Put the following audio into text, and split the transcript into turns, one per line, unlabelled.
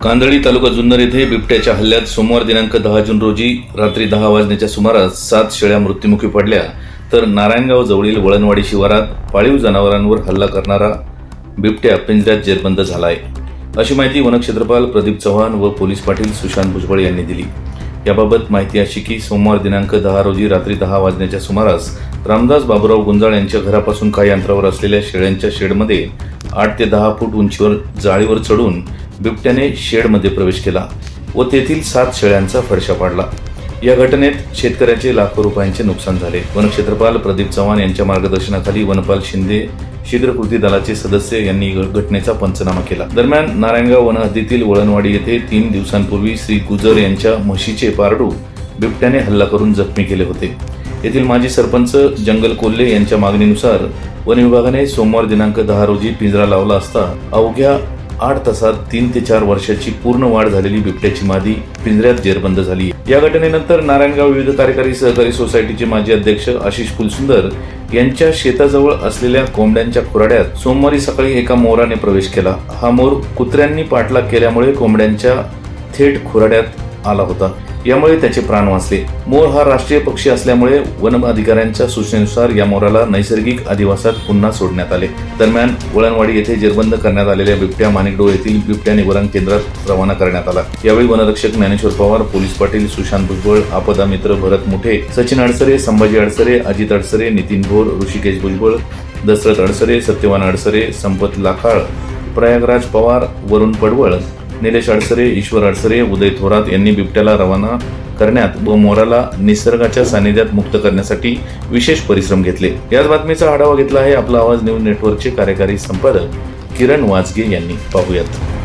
कांदळी तालुका जुन्नर येथे बिबट्याच्या हल्ल्यात सोमवार दिनांक दहा जून रोजी रात्री दहा वाजण्याच्या सुमारास सात शेळ्या मृत्युमुखी पडल्या. तर नारायणगाव जवळील वळणवाडी शिवारात पाळीव जनावरांवर हल्ला करणारा बिबट्या पिंजऱ्यात जेरबंद झाला आहे अशी माहिती वनक्षेत्रपाल प्रदीप चव्हाण व पोलीस पाटील सुशांत भुजबळ यांनी दिली. याबाबत माहिती अशी की सोमवार दिनांक दहा रोजी रात्री दहा वाजण्याच्या सुमारास रामदास बाबुराव गुंजाळ यांच्या घरापासून काही अंतरावर असलेल्या शेळ्यांच्या शेडमध्ये आठ ते दहा फूट उंचीवर जाळीवर चढून बिबट्याने शेडमध्ये प्रवेश केला व तेथील सात शेळ्यांचा फडशा पाडला. या घटनेत शेतकऱ्याचे लाखो रुपयांचे नुकसान झाले. वनक्षेत्रपाल प्रदीप चव्हाण यांच्या मार्गदर्शनाखाली वनपाल शिंदे शीघ्र कृती दलाचे सदस्य यांनी घटनेचा पंचनामा केला. दरम्यान नारायणगाव वन हद्दीतील वळणवाडी येथे तीन दिवसांपूर्वी श्री गुजर यांच्या म्हशीचे पारडू बिबट्याने हल्ला करून जखमी केले होते. येथील माजी सरपंच जंगल कोल्हे यांच्या मागणीनुसार वन विभागाने सोमवार दिनांक दहा रोजी पिंजरा लावला असता अवघ्या आठ तासात तीन ते चार वर्षाची पूर्ण वाढ झालेली बिबट्याची मादी पिंजऱ्यात जेरबंद झाली या घटनेनंतर नारायणगाव विविध कार्यकारी सहकारी सोसायटीचे माजी अध्यक्ष आशिष फुलसुंदर यांच्या शेताजवळ असलेल्या कोंबड्यांच्या खुराड्यात सोमवारी सकाळी एका मोराने प्रवेश केला. हा मोर कुत्र्यांनी पाठलाग केल्यामुळे कोंबड्यांच्या थेट खुराड्यात आला होता. यामुळे त्याचे प्राण वाचले. मोर हा राष्ट्रीय पक्षी असल्यामुळे वन अधिकाऱ्यांच्या सूचनेनुसार या मोराला नैसर्गिक अधिवासात पुन्हा सोडण्यात आले. दरम्यान वळणवाडी येथे जेरबंद करण्यात आलेल्या बिबट्या मानिकडो येथील बिबट्या निवारण केंद्रात रवाना करण्यात आला. यावेळी वनरक्षक ज्ञानेश्वर पवार पोलीस पाटील सुशांत भुजबळ आपदा मित्र भरत मुठे सचिन अडसरे संभाजी अडसरे अजित अडसरे नितीन भोर ऋषिकेश भुजबळ दशरथ अडसरे सत्यवान अडसरे संपत लाखाळ प्रयागराज पवार वरुण पडवळ निलेश अडसरे ईश्वर अडसरे उदय थोरात यांनी बिबट्याला रवाना करण्यात व मोराला निसर्गाच्या सानिध्यात मुक्त करण्यासाठी विशेष परिश्रम घेतले. याच बातमीचा आढावा घेतला आहे आपला आवाज न्यूज नेटवर्कचे कार्यकारी संपादक किरण वाजगे यांनी. पाहूयात.